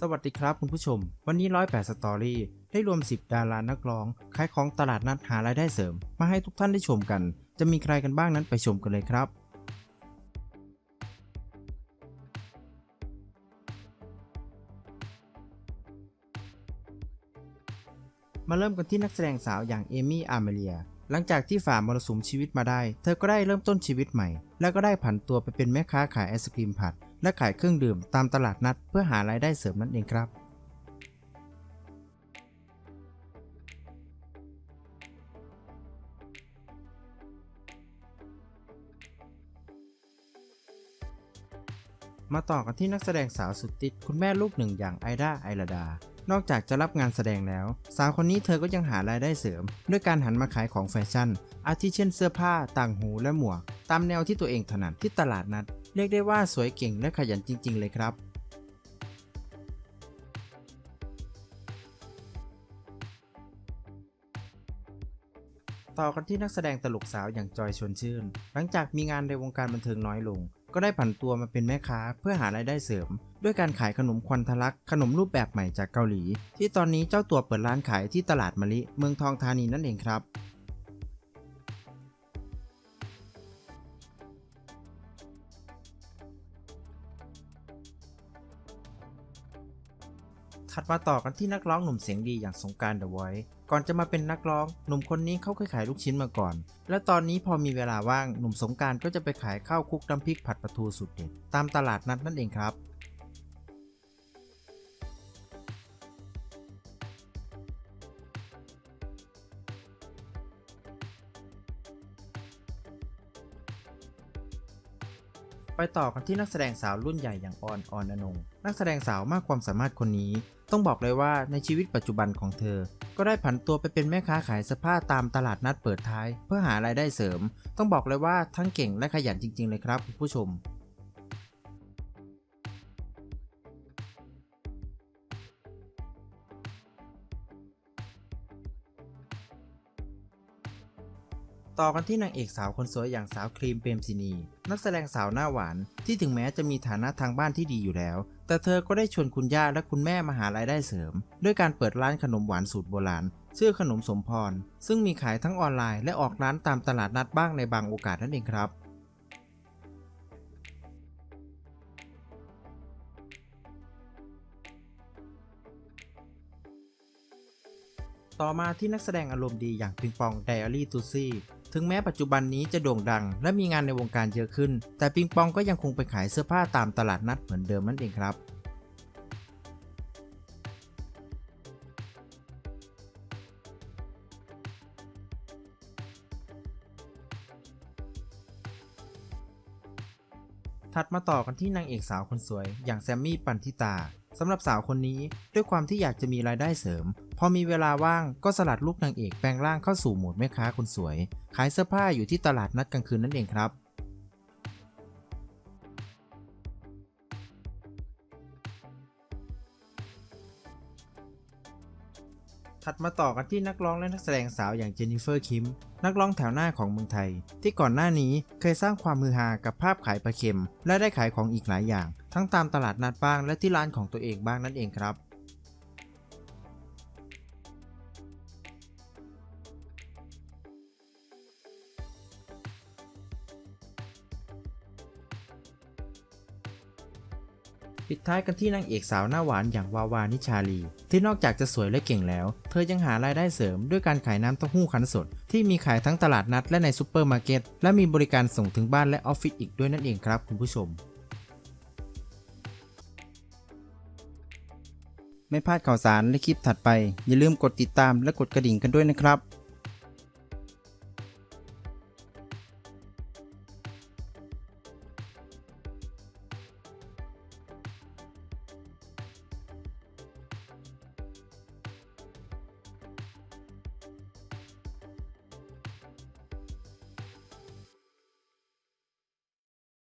สวัสดีครับคุณผู้ชม วันนี้ร้อยแปดสตอรี่ได้รวม 10 ดารานักร้องขายของตลาดนัดหารายได้เสริม มาให้ทุกท่านได้ชมกัน จะมีใครกันบ้างนั้นไปชมกันเลยครับ มาเริ่มกันที่นักแสดงสาวอย่างเอมี่อาร์เมเลีย หลังจากที่ฝ่ามรสุมชีวิตมาได้ เธอก็ได้เริ่มต้นชีวิตใหม่ แล้วก็ได้ผันตัวไปเป็นแม่ค้าขายไอศกรีมผัด และขายเครื่องดื่มตามตลาดนัดเพื่อหารายได้เสริมนั่นเองครับ มาต่อกันที่นักแสดงสาวสุดติดคุณแม่ลูกหนึ่งอย่างไอดาไอราดานอกจากจะรับงานแสดงแล้ว สาวคนนี้เธอก็ยังหารายได้เสริม ด้วยการหันมาขายของแฟชั่น อาทิเช่นเสื้อผ้า ต่างหูและหมวก ตามแนวที่ตัวเองถนัดที่ตลาดนัด เรียกได้ว่าสวยเก่งและขยันจริง ๆ เลยครับต่อกันที่นักแสดงตลกสาวอย่างจอยชวนชื่น หลังจากมีงานในวงการบันเทิงน้อยลง ก็ได้ผันตัวมาเป็นแม่ค้าเพื่อหารายได้เสริม ด้วยการขายขนมควันทะลักขนมรูปแบบใหม่จากเกาหลี ที่ตอนนี้เจ้าตัวเปิดร้านขายที่ตลาดมะลิ เมืองทองธานีนั่นเองครับ ถัดมาต่อกันที่นักร้องหนุ่มเสียงดีอย่างสงการเดอะไวท์ก่อนจะมาเป็นนักร้องหนุ่มคนนี้เขาเคยขายลูกชิ้นมาก่อน และตอนนี้พอมีเวลาว่างหนุ่มสงการก็จะไปขายข้าวคุกน้ำพริกผัดปลาทูสุดเด็ดตามตลาดนัดนั่นเองครับ ไปต่อกันที่นักแสดงสาวรุ่นใหญ่อย่างออนออนอนง นักแสดงสาวมากความสามารถคนนี้ ต้องบอกเลยว่าในชีวิตปัจจุบันของเธอ ก็ได้ผันตัวไปเป็นแม่ค้าขายเสื้อผ้าตามตลาดนัดเปิดท้าย เพื่อหารายได้เสริม ต้องบอกเลยว่าทั้งเก่งและขยันจริง ๆ เลยครับคุณผู้ชม ต่อกันที่นางเอกสาวคนสวยอย่างสาวครีมเปรมซินี นักแสดงสาวหน้าหวานที่ถึงแม้จะมีฐานะทางบ้านที่ดีอยู่แล้ว แต่เธอก็ได้ชวนคุณย่าและคุณแม่มาหารายได้เสริม ด้วยการเปิดร้านขนมหวานสูตรโบราณชื่อขนมสมพร ซึ่งมีขายทั้งออนไลน์และออกร้านตามตลาดนัดบ้างในบางโอกาสนั่นเองครับต่อมาที่นักแสดงอารมณ์ดีอย่างปิงปองไดอารี่ตูซี่ ถึงแม้ปัจจุบันนี้จะโด่งดัง และมีงานในวงการเยอะขึ้น แต่ปิงปองก็ยังคงไปขายเสื้อผ้าตามตลาดนัดเหมือนเดิมนั่นเองครับ ถัดมาต่อกันที่นางเอกสาวคนสวย อย่างแซมมี่ปันทิตาสำหรับสาวคนนี้ด้วยความที่อยากจะมีรายได้เสริม พอมีเวลาว่างก็สลัดลูกนางเอกแปลงร่างเข้าสู่โหมดแม่ค้าคนสวย ขายเสื้อผ้าอยู่ที่ตลาดนัดกลางคืนนั่นเองครับถัดมาต่อกันที่นักร้องและนักแสดงสาวอย่างเจนนิเฟอร์คิม นักร้องแถวหน้าของเมืองไทย ที่ก่อนหน้านี้เคยสร้างความมือฮากับภาพขายปลาเค็ม และได้ขายของอีกหลายอย่าง ทั้งตามตลาดนัดบ้างและที่ร้านของตัวเองบ้างนั่นเองครับ ปิดท้ายกันที่นางเอกสาวหน้าหวานอย่างวาวานิชาลี ที่นอกจากจะสวยและเก่งแล้ว เธอยังหารายได้เสริมด้วยการขายน้ำเต้าหู้คันสด ที่มีขายทั้งตลาดนัดและในซูเปอร์มาร์เก็ตและมีบริการส่งถึงบ้านและออฟฟิศอีกด้วยนั่นเองครับคุณผู้ชมไม่พลาดข่าวสารและคลิปถัดไป อย่าลืมกดติดตามและกดกระดิ่งกันด้วยนะครับ